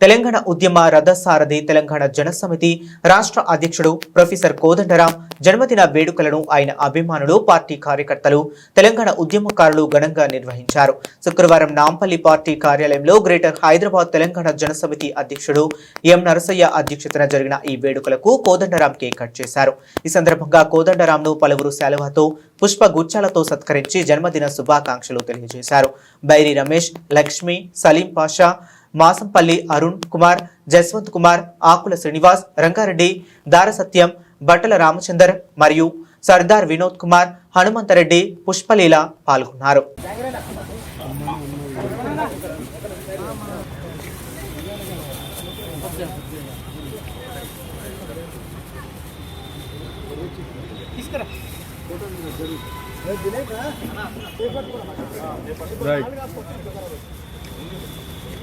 తెలంగాణ ఉద్యమ రథసారథి తెలంగాణ జనసమితి రాష్ట్ర అధ్యక్షుడు ప్రొఫెసర్ కోదండరాం జన్మదిన వేడుకలను ఆయన అభిమానులు పార్టీ కార్యకర్తలు తెలంగాణ ఉద్యమకారులు ఘనంగా నిర్వహించారు. శుక్రవారం నాంపల్లి పార్టీ కార్యాలయంలో గ్రేటర్ హైదరాబాద్ తెలంగాణ జనసమితి అధ్యక్షుడు ఎం నరసయ్య అధ్యక్షతన జరిగిన ఈ వేడుకలకు కోదండరాం కేక్ కట్ చేశారు. ఈ సందర్భంగా కోదండరాంను పలువురు శాలువాతో పుష్పగుచ్చాలతో సత్కరించి జన్మదిన శుభాకాంక్షలు తెలియజేశారు. బైరి రమేష్ లక్ష్మి సలీం పాషా మాసంపల్లి అరుణ్ కుమార్ జస్వంత్ కుమార్ ఆకుల శ్రీనివాస్ రంగారెడ్డి దారసత్యం బట్టల రామచందర్ మరియు సర్దార్ వినోద్ కుమార్ హనుమంతరెడ్డి పుష్పలీల పాల్గొన్నారు.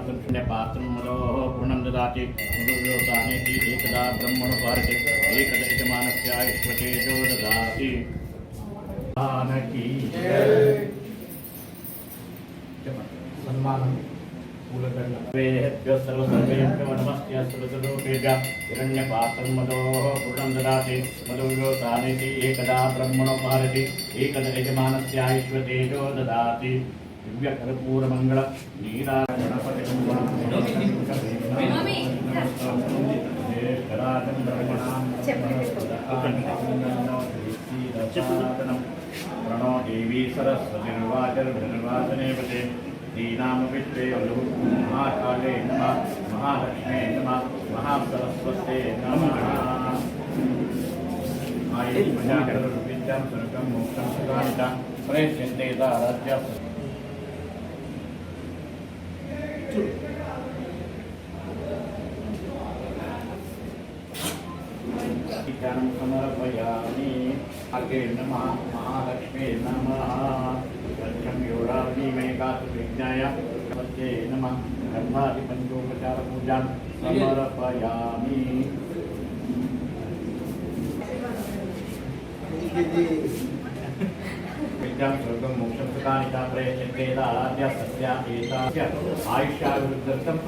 మహాగణాధిపతిమ తాంబూల చరణార్థం శూన్యపాత్రం మలో పూర్ణం దదాతి మృదులోతానేతి ఏకదా బ్రహ్మణు భారతే ఏకద యజమానస్యాయుష్వతేజో దదాతి ఆనకి సన్మానం పూలదండ సర్వసర్వేభ్యో నమస్య సర్వసర్వోపేజ హిరణ్యపాత్రం మదోః దివ్యకర్పూరమంగళ నీరాగణపతి ప్రణో దేవీ సరస్వతి నిర్వాచన పదే శ్రీనామవిత్రే మహాకాళే నమ మహాలక్ష్మే నమ మహాసరస్వతే నమ విద్యాం స్వర్గం మోక్షం సుఖాంత ప్రయత్యంతే ఆరాధ్య ధ్యానం సమర్పయామి అగ్రే నమ మహాలక్ష్మే నమ సత్యం యోరాగ్ని మే గాతు విజ్ఞాయ సత్యే నమ గర్భాది పంచోపచార విద్యాం స్వర్గం మోక్షం సుఖాని చ ప్రయత్యంతే ఆరాధ్య సత్య ఏతాస్య ఆయుష్యాభివృద్ధర్థం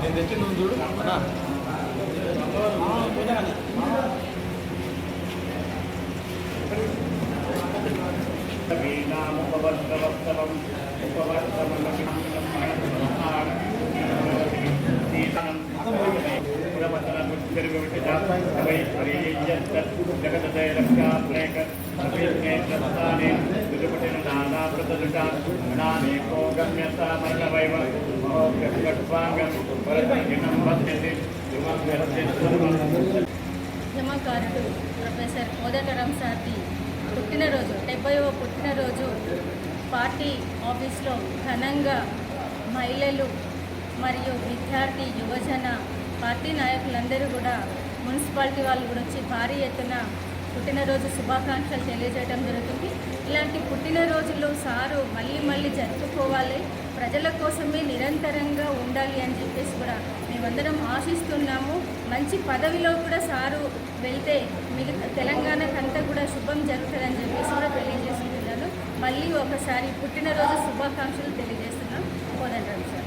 నేను తెచ్చి నువ్వు చూడు. అన్నా వీణాముపవర్తవస్తవం ఉద్యమకారుడు ప్రొఫెసర్ కోదండరాం సార్ది పుట్టినరోజు డెబ్బైవ పుట్టినరోజు పార్టీ ఆఫీస్లో ఘనంగా మహిళలు మరియు విద్యార్థి యువజన పార్టీ నాయకులందరూ కూడా మున్సిపాలిటీ వాళ్ళు కూడా వచ్చి భారీ ఎత్తున పుట్టినరోజు శుభాకాంక్షలు తెలియజేయడం జరుగుతుంది. ఇలాంటి పుట్టినరోజులు సారు మళ్ళీ మళ్ళీ జరుపుకోవాలి. ప్రజల కోసమే నిరంతరంగా ఉండాలి అని చెప్పేసి కూడా మేమందరం ఆశిస్తున్నాము. మంచి పదవిలో కూడా సారు వెళ్తే మిగతా తెలంగాణకంతా కూడా శుభం జరుగుతుందని చెప్పేసి కూడా తెలియజేస్తున్నాను మళ్ళీ ఒకసారి పుట్టినరోజు శుభాకాంక్షలు తెలియజేస్తున్నాం. కోదండరాం సార్.